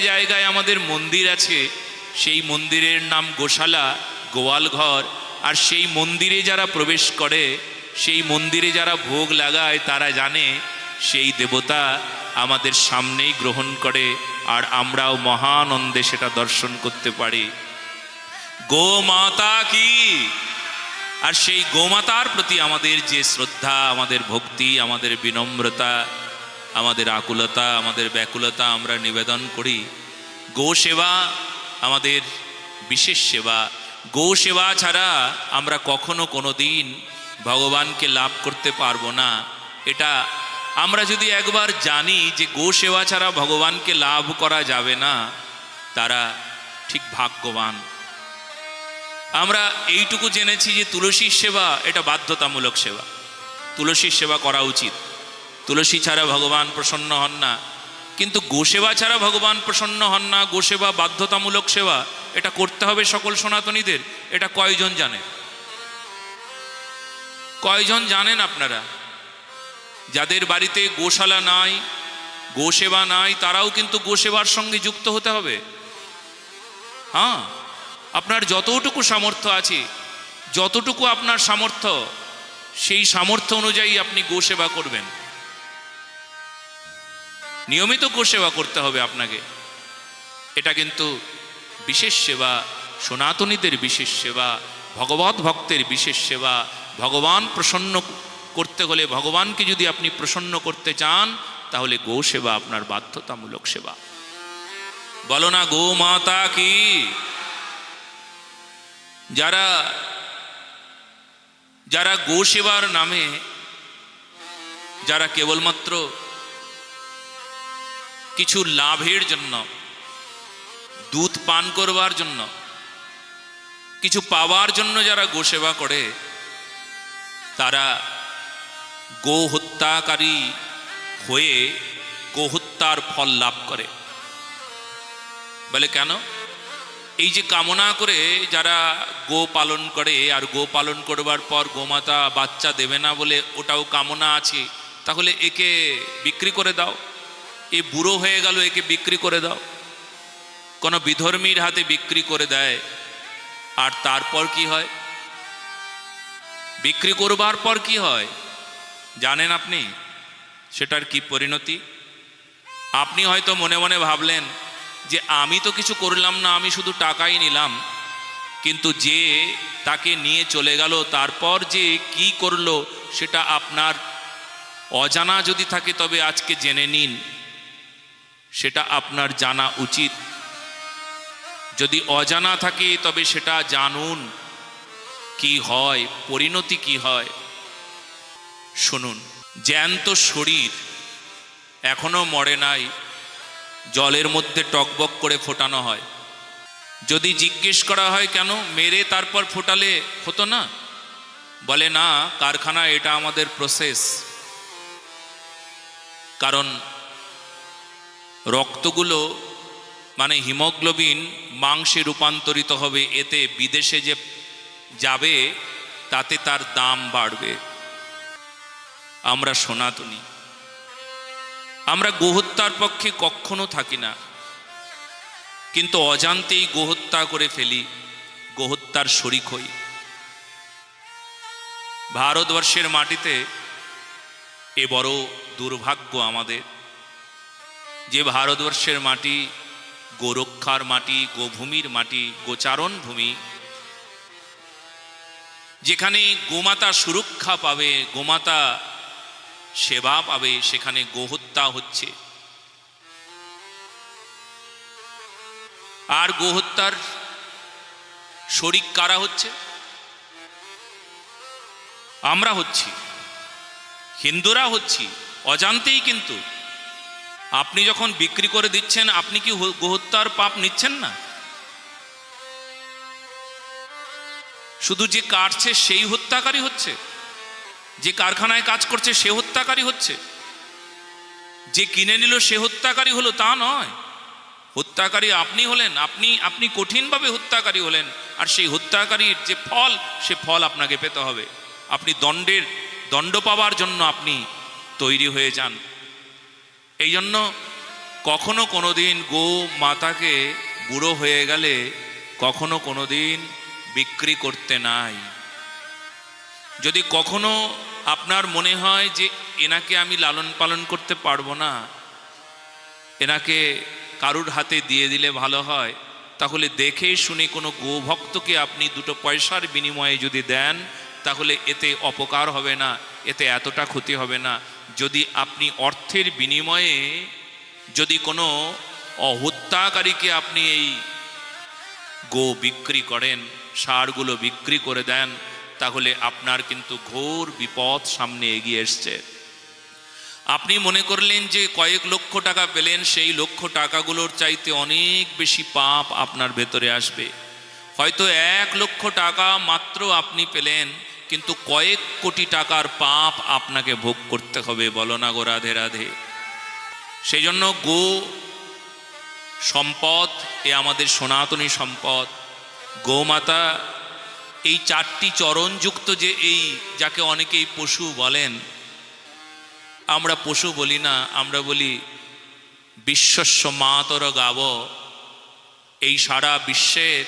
জায়গায় আমাদের মন্দির আছে, সেই মন্দিরের নাম গোশালা গোয়ালঘর আর সেই মন্দিরে যারা প্রবেশ করে, সেই মন্দিরে যারা ভোগ লাগায়, তারা জানে সেই দেবতা আমাদের সামনেই গ্রহণ করে, আর আমরাও মহানন্দে সেটা দর্শন করতে পারি। গো মাতা কি? আর সেই গোমাতার প্রতি আমাদের যে শ্রদ্ধা, আমাদের ভক্তি, আমাদের বিনম্রতা আমাদের আকুলতা, আমাদের ব্যাকুলতা আমরা নিবেদন করি। গো সেবা আমাদের বিশেষ সেবা। গো সেবা ছাড়া আমরা কখনো কোনো দিন ভগবানকে লাভ করতে পারব না। এটা আমরা যদি একবার জানি যে গো সেবা ছাড়া ভগবানকে লাভ করা যাবে না, তারা ঠিক ভাগ্যবান। আমরা এইটুকু জেনেছি যে তুলসীর সেবা এটা বাধ্যতামূলক সেবা। তুলসীর সেবা করা উচিত। তুলসী ছাড়া ভগবান প্রসন্ন হন না। কিন্তু গোসেবা ছাড়া ভগবান প্রসন্ন হন না, গোসেবা বাধ্যতামূলক সেবা, এটা করতে হবে সকল সনাতনীদের, এটা কয়জন জানে? কয়জন জানেন আপনারা? যাদের বাড়িতে গোশালা নাই, গোসেবা নাই, তারাও কিন্তু গোসেবার সঙ্গে যুক্ত হতে হবে। হ্যাঁ আপনার যতটুকু সামর্থ্য আছে, যতটুকু আপনার সামর্থ্য, সেই সামর্থ্য অনুযায়ী আপনি গোসেবা করবেন। নিয়মিত গোসেবা করতে হবে আপনাকে। এটা কিন্তু বিশেষ সেবা, সনাতনীদের বিশেষ সেবা, ভগবত ভক্তের বিশেষ সেবা, ভগবান প্রসন্ন করতে হলে ভগবানকে যদি আপনি প্রসন্ন করতে চান, তাহলে গো সেবা আপনার বাধ্যতামূলক সেবা। বলো না গো মাতা কি? যারা যারা গো সেবার নামে, যারা কেবলমাত্র কিছু লাভের জন্য, দুধ পান করবার জন্য, কিছু পাওয়ার জন্য যারা গোসেবা করে, তারা গো হত্যাকারী হয়ে গোহত্যার ফল লাভ করে। বলে কেন? এই যে কামনা করে যারা গো পালন করে আর গো পালন করবার পর গোমাতা বাচ্চা দেবে না বলে ওটাও কামনা আছে, তাহলে একে বিক্রি করে দাও। এ বুড়ো হয়ে গেল, একে বিক্রি করে দাও। কোনো বিধর্মীর হাতে বিক্রি করে দেয়, আর তারপর কি হয়? বিক্রি করবার পর কি হয়? জানেন আপনি, সেটার কি পরিণতি? আপনি হয়তো মনে মনে ভাবলেন যে, আমি তো কিছু করলাম না, আমি শুধু টাকাই নিলাম। কিন্তু যে তাকে নিয়ে চলে গেল, তারপর যে কি করল, সেটা আপনার অজানা যদি থাকে, তবে আজকে জেনে নিন। সেটা আপনার জানা উচিত। যদি অজানা থাকে, তবে সেটা জানুন। কি হয়? পরিণতি কি হয়? শুনুন। জ্যান্ত শরীর এখনও মরে নাই। জলের মধ্যে টকবক করে ফোটানো হয়। যদি জিজ্ঞেস করা হয়, কেন মেরে তারপর ফোটালে হতো না? বলে, না, কারখানা এটা আমাদের প্রসেস কারণ রক্তগুলো মানে হিমোগ্লোবিন মাংসে রূপান্তরিত হবে, এতে বিদেশে যে যাবে, তাতে তার দাম বাড়বে। আমরা সনাতনী। আমরা গোহত্যার পক্ষে কখনো থাকি না। কিন্তু অজান্তেই গোহত্যা করে ফেলি, গোহত্যার শরিক হই। ভারতবর্ষের মাটিতে এ বড় দুর্ভাগ্য আমাদের। যে ভারতবর্ষের মাটি, গোরক্ষার মাটি, গোভূমির মাটি, গোচারণ ভূমি, যেখানে গোমাতা সুরক্ষা পাবে, গোমাতা সেবা পাবে, সেখানে গোহত্যা হচ্ছে। আর গোহত্যার শরিক কারা হচ্ছে? আমরা হচ্ছি, হিন্দুরা হচ্ছি, অজান্তেই কিন্তু আপনি যখন বিক্রি করে দিচ্ছেন, আপনি কি গোহত্যার পাপ নিচ্ছেন না? শুধু যে কাটছে, সেই হত্যাকারী হচ্ছে। যে কারখানায় কাজ করছে, সে হত্যাকারী হচ্ছে। যে কিনে নিল, সে হত্যাকারী হলো, তা নয়। হত্যাকারী আপনি হলেন, আপনি আপনি কঠিনভাবে হত্যাকারী হলেন, আর সেই হত্যাকারীর যে ফল, সে ফল আপনাকে পেতে হবে। আপনি দণ্ডের, দণ্ড পাওয়ার জন্য আপনি তৈরি হয়ে যান। এই জন্য কখনো কোনো দিন গো মাতাকে বুড়ো হয়ে গেলে কখনো কোনো দিন বিক্রি করতে নাই। যদি কখনো আপনার মনে হয় যে এনাকে আমি লালন পালন করতে পারব না, এনাকে কারুর হাতে দিয়ে দিলে ভালো হয়, তাহলে দেখে শুনে কোনো গোভক্তকে আপনি দুটো পয়সার বিনিময়ে যদি দেন, তাহলে এতে অপকার হবে না। এতে এতটা ক্ষতি হবে না। যদি আপনি অর্থের বিনিময়ে যদি কোনো অহত্যাকারীকে আপনি এই গো বিক্রি করেন, সারগুলো বিক্রি করে দেন, তাহলে আপনার কিন্তু ঘোর বিপদ সামনে এগিয়ে এসছে। আপনি মনে করলেন যে কয়েক লক্ষ টাকা পেলেন, সেই লক্ষ টাকাগুলোর চাইতে অনেক বেশি পাপ আপনার ভেতরে আসবে। হয়তো এক লক্ষ টাকা মাত্র আপনি পেলেন কিন্তু কয়েক কোটি টাকার পাপ আপনাকে ভোগ করতে হবে, বলো না গো রাধে রাধে। সেই জন্য গো সম্পদ, এ আমাদের সনাতনী সম্পদ। গোমাতা এই চারটি চরণযুক্ত যে এই, যাকে অনেকেই পশু বলেন, আমরা পশু বলি না, আমরা বলি বিশ্বস্ব মাতর গাব। এই সারা বিশ্বের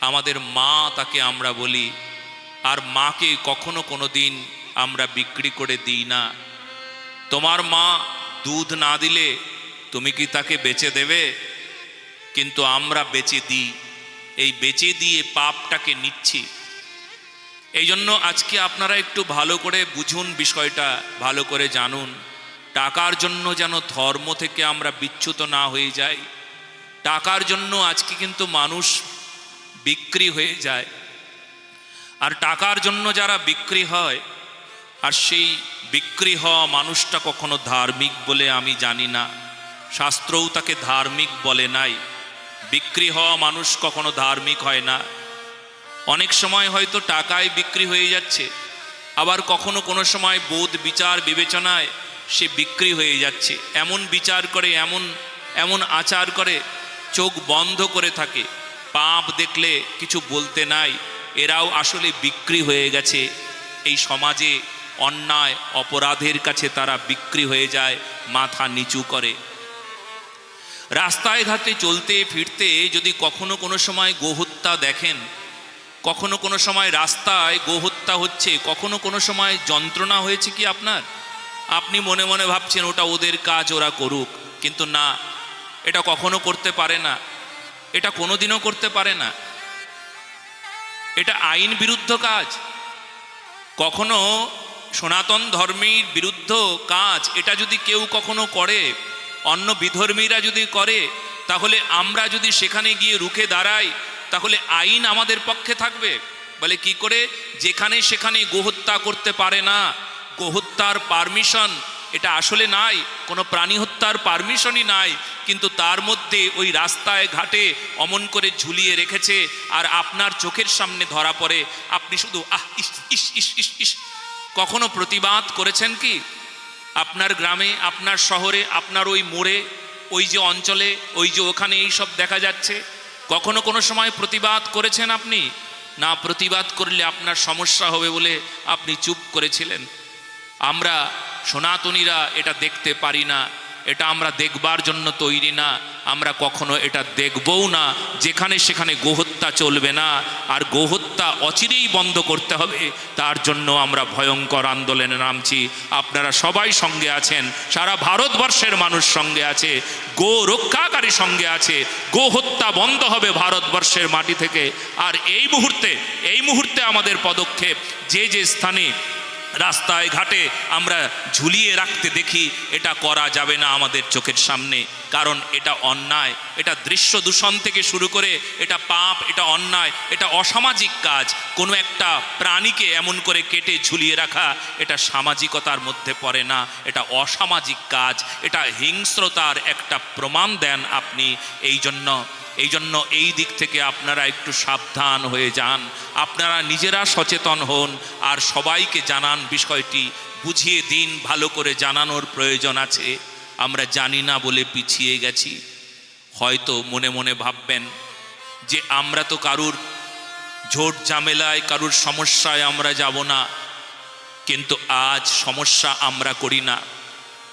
আমাদের মা তাকে আমরা বলি। আর মাকে কখনো কোনো দিন আমরা বিক্রি করে দিই না। তোমার মা দুধ না দিলে তুমি কি তাকে বেচে দেবে? কিন্তু আমরা বেচে দিই। এই বেচে দিয়ে পাপটাকে নিচ্ছি। এই জন্য আজকে আপনারা একটু ভালো করে বুঝুন বিষয়টা, ভালো করে জানুন। টাকার জন্য যেন ধর্ম থেকে আমরা বিচ্যুত না হয়ে যাই। টাকার জন্য আজকে কিন্তু মানুষ বিক্রি হয়ে যায়। আর টাকার জন্য যারা বিক্রি হয়, আর সেই বিক্রি হওয়া মানুষটা কখনো ধার্মিক বলে আমি জানি না। শাস্ত্রও তাকে ধার্মিক বলে নাই। বিক্রি হওয়া মানুষ কখনো ধার্মিক হয় না। অনেক সময় হয়তো টাকায় বিক্রি হয়ে যাচ্ছে, আবার কখনো কোনো সময় বোধ, বিচার, বিবেচনায় সে বিক্রি হয়ে যাচ্ছে। এমন বিচার করে, এমন এমন আচার করে, চোখ বন্ধ করে থাকে। পাপ দেখলে কিছু বলতে নাই। এরাও আসলে বিক্রি হয়ে গেছে। এই সমাজে অন্যায়, অপরাধের কাছে তারা বিক্রি হয়ে যায়, মাথা নিচু করে। রাস্তায় ঘাটে চলতে, ফিরতে যদি কখনো কোনো সময় গোহত্যা দেখেন, কখনো কোনো সময় রাস্তায় গোহত্যা হচ্ছে, কখনো কোনো সময় যন্ত্রণা হয়েছে কি আপনার? আপনি মনে মনে ভাবছেন, ওটা ওদের কাজ, ওরা করুক। কিন্তু না, এটা কখনো করতে পারে না। এটা কোনোদিনও করতে পারে না। এটা আইন বিরুদ্ধ কাজ। কখনো সনাতন ধর্মের বিরুদ্ধ কাজ এটা যদি কেউ কখনো করে, অন্য বিধর্মীরা যদি করে, তাহলে আমরা যদি সেখানে গিয়ে রুখে দাঁড়াই, তাহলে আইন আমাদের পক্ষে থাকবে। বলে কি করে? যেখানে সেখানে গোহত্যা করতে পারে না গোহত্যার পারমিশন এটা আসলে নাই, কোনো প্রাণী হত্যার পারমিশনই নাই, কিন্তু তার মধ্যে ওই রাস্তায় ঘাটে অমন করে ঝুলিয়ে রেখেছে আর আপনার চোখের সামনে ধরা পড়ে। আপনি শুধু, আহ ইস ইস ইস ইস। কখনো প্রতিবাদ করেছেন কি? আপনার গ্রামে, আপনার শহরে, আপনার ওই মোড়ে, ওই যে অঞ্চলে, ওই যে ওখানে এই সব দেখা যাচ্ছে? কখনো কোনো সময় প্রতিবাদ করেছেন আপনি? না, প্রতিবাদ করলে আপনার সমস্যা হবে বলে আপনি চুপ করেছিলেন। আমরা সনাতনীরা এটা দেখতে পারি না, এটা আমরা দেখবার জন্য তৈরি না, আমরা কখনো এটা দেখবও না, যেখানে সেখানে গোহত্যা চলবে না, আর গোহত্যা অচিরেই বন্ধ করতে হবে, তার জন্য আমরা ভয়ঙ্কর আন্দোলনে নামছি। আপনারা সবাই সঙ্গে আছেন, সারা ভারতবর্ষের মানুষ সঙ্গে আছে গো রক্ষাকারী সঙ্গে আছে গো হত্যা বন্ধ হবে ভারতবর্ষের মাটি থেকে। আর এই মুহূর্তে এই মুহূর্তে আমাদের পদক্ষেপ, যে যে স্থানে রাস্তায় ঘাটে আমরা ঝুলিয়ে রাখতে দেখি এটা করা যাবে না আমাদের চোখের সামনে। কারণ এটা অন্যায়, এটা দৃশ্য দূষণ থেকে শুরু করে এটা পাপ, এটা অন্যায়, এটা অসামাজিক কাজ। কোনো একটা প্রাণীকে এমন করে কেটে ঝুলিয়ে রাখা, এটা সামাজিকতার মধ্যে পড়ে না, এটা অসামাজিক কাজ, এটা হিংস্রতার একটা প্রমাণ দেন আপনি। এই জন্য এই জন্য এই দিক থেকে আপনারা একটু সাবধান হয়ে যান। আপনারা নিজেরা সচেতন হন আর সবাইকে জানান বিষয়টি, বুঝিয়ে দিন, ভালো করে জানানোর প্রয়োজন আছে। আমরা জানি না বলে পিছিয়ে গেছি। হয়তো মনে মনে ভাববেন যে আমরা তো কারুর ঝোট ঝামেলায়, কারুর সমস্যায় আমরা যাব না। কিন্তু আজ সমস্যা আমরা করি না।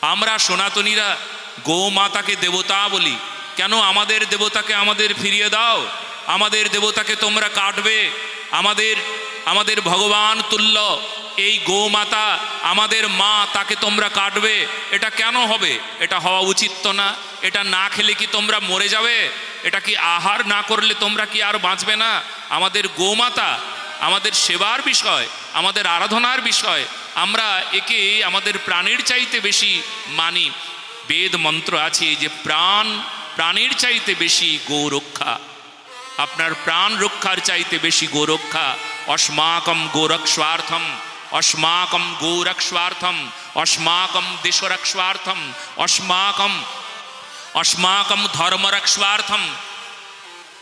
আমরা সনাতনীরা গোমাতাকে দেবতা বলি। কেন আমাদের দেবতাকে আমাদের ফিরিয়ে দাও? আমাদের দেবতাকে তোমরা কাটবে। আমাদের আমাদের ভগবান তুল্য। এই গোমাতা আমাদের মা, তাকে তোমরা কাটবে। এটা কেন হবে? এটা হওয়া উচিত তো না। এটা না খেলে কি তোমরা মরে যাবে? এটা কি আহার না করলে তোমরা কি আর বাঁচবে না? আমাদের গোমাতা, আমাদের সেবার বিষয়, আমাদের আরাধনার বিষয়, আমরা একে আমাদের প্রাণের চাইতে বেশি মানি। বেদ মন্ত্র আছে যে, প্রাণ, প্রাণের চাইতে বেশি গো রক্ষা আপনার প্রাণ রক্ষার চাইতে বেশি গোরক্ষা। অস্মাকম গোরক্ষার্থম। অস্মাকম গোরক্ষার্থম অস্মাকম দেশরক্ষার্থম অস্মাকম অস্মাকম ধর্মরক্ষার্থম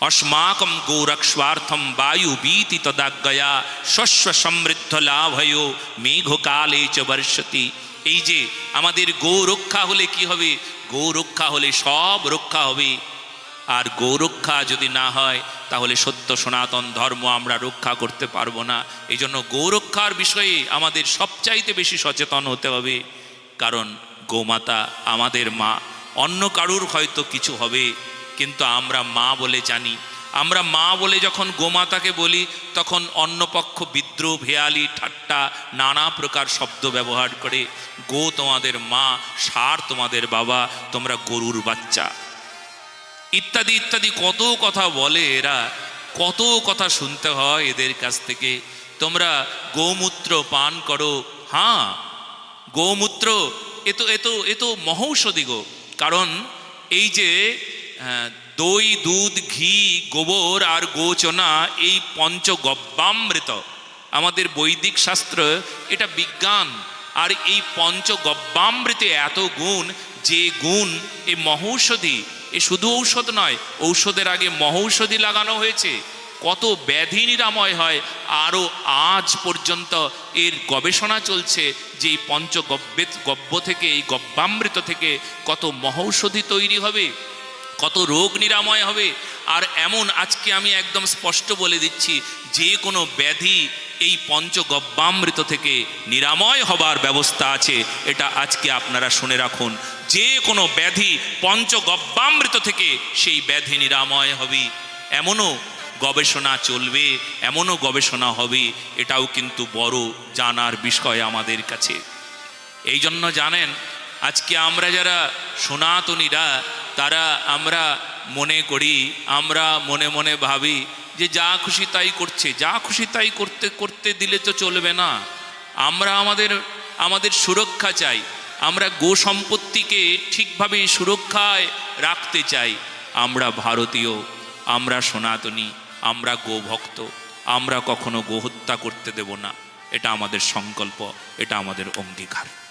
অস্মাকম গোরক্ষার্থম বায়ু বীতি তদাজ্ঞয়া শস্য সমৃদ্ধ লাভয় মেঘকালে চ বর্ষতি এই যে আমাদের গো রক্ষা হলে কি হবে? গো রক্ষা হলে সব রক্ষা হবে। আর গৌরক্ষা যদি না হয়, তাহলে সত্য সনাতন ধর্ম আমরা রক্ষা করতে পারব না। এই জন্য গৌরক্ষার বিষয়ে আমাদের সবচাইতে বেশি সচেতন হতে হবে। কারণ গোমাতা আমাদের মা, অন্য কারুর হয়তো কিছু হবে, কিন্তু আমরা মা বলে জানি। আমরা মা বলে যখন গোমাতাকে বলি, তখন অন্য পক্ষ বিদ্রোহ, ভেয়ালি, ঠাট্টা, নানা প্রকার শব্দ ব্যবহার করে, গো তোমাদের মা, সার তোমাদের বাবা, তোমরা গরুর বাচ্চা। ইত্যাদি ইত্যাদি, কত কথা বলে এরা, কত কথা শুনতে হয় এদের কাছ থেকে। তোমরা গোমূত্র পান করো। হ্যাঁ গোমূত্র, এ তো এ তো এ তো মহৌষধি গো। কারণ এই যে দই, দুধ, ঘি, গোবর আর গোচনা, এই পঞ্চগব্যামৃত আমাদের বৈদিক শাস্ত্র, এটা বিজ্ঞান। আর এই পঞ্চগব্যামৃতে এত গুণ, যে গুণ এই মহৌষধি এ শুধু ঔষধ নয়, ঔষধের আগে মহৌষধি লাগানো হয়েছে। কত ব্যাধি নিরাময় হয়, আরও আজ পর্যন্ত এর গবেষণা চলছে যে এই পঞ্চগব্যে গব্য থেকে, এই গব্যামৃত থেকে কত মহৌষধি তৈরি হবে, কত রোগ নিরাময় হবে। আর এমন আজকে আমি একদম স্পষ্ট বলে দিচ্ছি, যে কোনো ব্যাধি এই পঞ্চগব্যামৃত থেকে নিরাময় হবার ব্যবস্থা আছে, এটা আজকে আপনারা শুনে রাখুন। যে কোনো ব্যাধি পঞ্চগব্যামৃত থেকে সেই ব্যাধি নিরাময় হবে। এমনও গবেষণা চলবে, এমনও গবেষণা হবে, এটাও কিন্তু বড় জানার বিষয় আমাদের কাছে। এই জন্য জানেন, আজকে আমরা যারা সনাতনীরা, তারা আমরা মনে করি, আমরা মনে মনে ভাবি যে যা খুশি তাই করছে। যা খুশি তাই করতে করতে দিলে তো চলবে না। আমরা আমাদের আমাদের সুরক্ষা চাই। আমরা গো সম্পত্তিকে ঠিকভাবে সুরক্ষায় রাখতে চাই। আমরা ভারতীয়, আমরা সনাতনী, আমরা গোভক্ত আমরা কখনো গোহত্যা করতে দেব না। এটা আমাদের সংকল্প, এটা আমাদের অঙ্গীকার।